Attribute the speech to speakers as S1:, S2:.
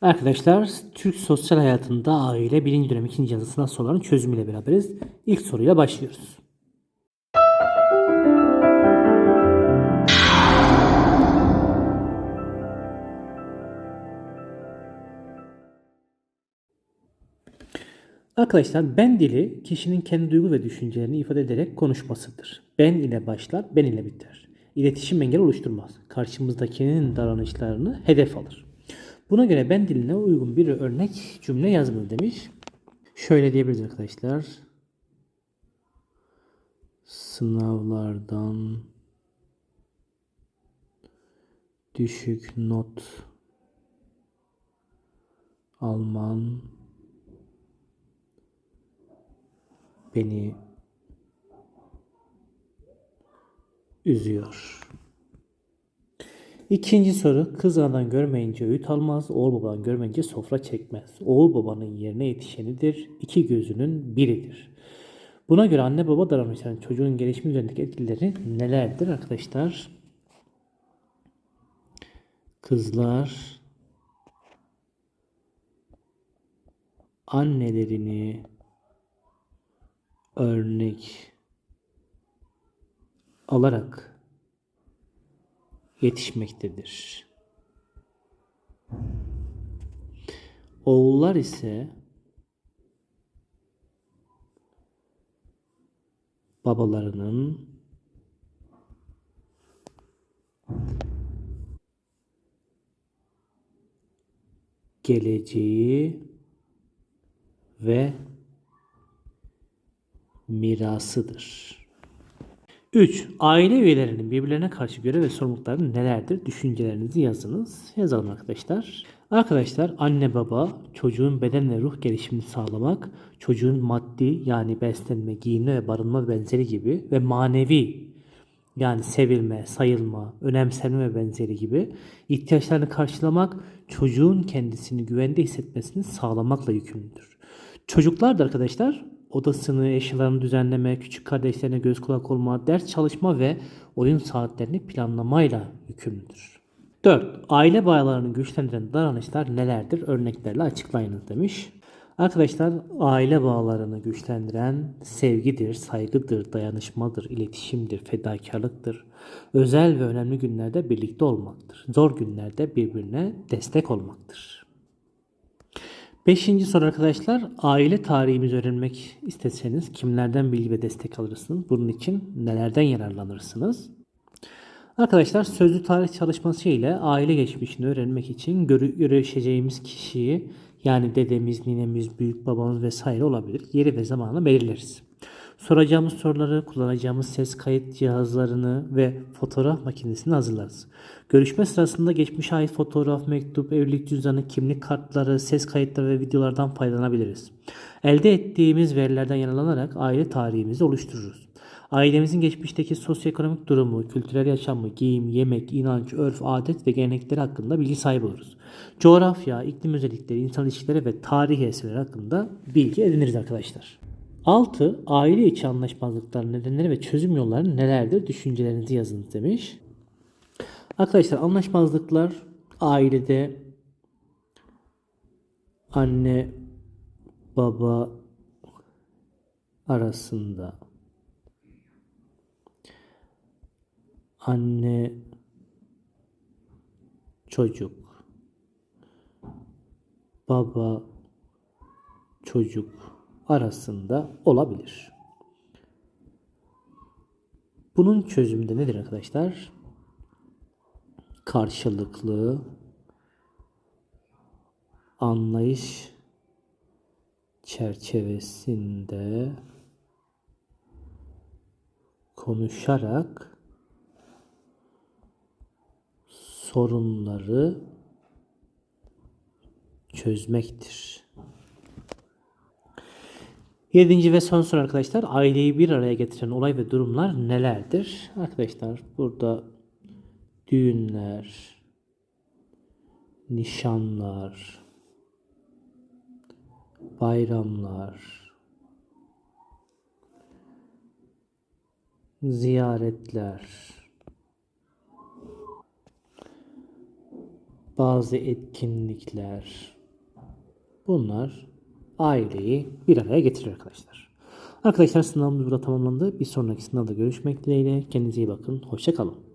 S1: Arkadaşlar Türk sosyal hayatında aile birinci dönem ikinci yazı sınav sorularının çözümüyle beraberiz. İlk soruyla başlıyoruz. Arkadaşlar ben dili kişinin kendi duygu ve düşüncelerini ifade ederek konuşmasıdır. Ben ile başlar, ben ile biter. İletişim engel oluşturmaz. Karşımızdakinin davranışlarını hedef alır. Buna göre ben diline uygun bir örnek cümle yazmalı demiş. Şöyle diyebiliriz arkadaşlar. Sınavlardan düşük not alman beni üzüyor. İkinci soru. Kız anadan görmeyince öğüt almaz, oğul babadan görmeyince sofra çekmez. Oğul babanın yerine yetişenidir, iki gözünün biridir. Buna göre anne baba davranışlarının çocuğun gelişimi üzerindeki etkileri nelerdir arkadaşlar? Kızlar annelerini örnek alarak yetişmektedir. Oğullar ise babalarının geleceği ve mirasıdır. 3. Aile üyelerinin birbirlerine karşı görev ve sorumlulukları nelerdir? Düşüncelerinizi yazınız. Yazalım arkadaşlar. Arkadaşlar anne baba çocuğun beden ve ruh gelişimini sağlamak, çocuğun maddi yani beslenme, giyinme ve barınma benzeri gibi ve manevi yani sevilme, sayılma, önemsenme ve benzeri gibi ihtiyaçlarını karşılamak, çocuğun kendisini güvende hissetmesini sağlamakla yükümlüdür. Çocuklar da arkadaşlar odasını, eşyalarını düzenleme, küçük kardeşlerine göz kulak olma, ders çalışma ve oyun saatlerini planlamayla yükümlüdür. 4. Aile bağlarını güçlendiren davranışlar nelerdir? Örneklerle açıklayınız demiş. Arkadaşlar aile bağlarını güçlendiren sevgidir, saygıdır, dayanışmadır, iletişimdir, fedakarlıktır. Özel ve önemli günlerde birlikte olmaktır. Zor günlerde birbirine destek olmaktır. Beşinci soru arkadaşlar. Aile tarihimizi öğrenmek isteseniz kimlerden bilgi ve destek alırsınız? Bunun için nelerden yararlanırsınız? Arkadaşlar sözlü tarih çalışması ile aile geçmişini öğrenmek için görü- görüşeceğimiz kişiyi yani dedemiz, ninemiz, büyük babamız vesaire olabilir. Yeri ve zamanı belirleriz. Soracağımız soruları, kullanacağımız ses kayıt cihazlarını ve fotoğraf makinesini hazırlarız. Görüşme sırasında geçmişe ait fotoğraf, mektup, evlilik cüzdanı, kimlik kartları, ses kayıtları ve videolardan faydalanabiliriz. Elde ettiğimiz verilerden yararlanarak aile tarihimizi oluştururuz. Ailemizin geçmişteki sosyoekonomik durumu, kültürel yaşamı, giyim, yemek, inanç, örf, adet ve gelenekleri hakkında bilgi sahibi oluruz. Coğrafya, iklim özellikleri, insan ilişkileri ve tarihi eserler hakkında bilgi ediniriz arkadaşlar. 6. Aile içi anlaşmazlıkların nedenleri ve çözüm yolları nelerdir? Düşüncelerinizi yazın demiş. Arkadaşlar anlaşmazlıklar ailede anne baba arasında anne çocuk baba çocuk arasında olabilir. Bunun çözümü de nedir arkadaşlar? Karşılıklı anlayış çerçevesinde konuşarak sorunları çözmektir. Yedinci ve son soru arkadaşlar. Aileyi bir araya getiren olay ve durumlar nelerdir? Arkadaşlar burada düğünler, nişanlar, bayramlar, ziyaretler, bazı etkinlikler. Bunlar aileyi bir araya getirir arkadaşlar. Arkadaşlar sınavımız burada tamamlandı. Bir sonraki sınavda görüşmek dileğiyle. Kendinize iyi bakın. Hoşça kalın.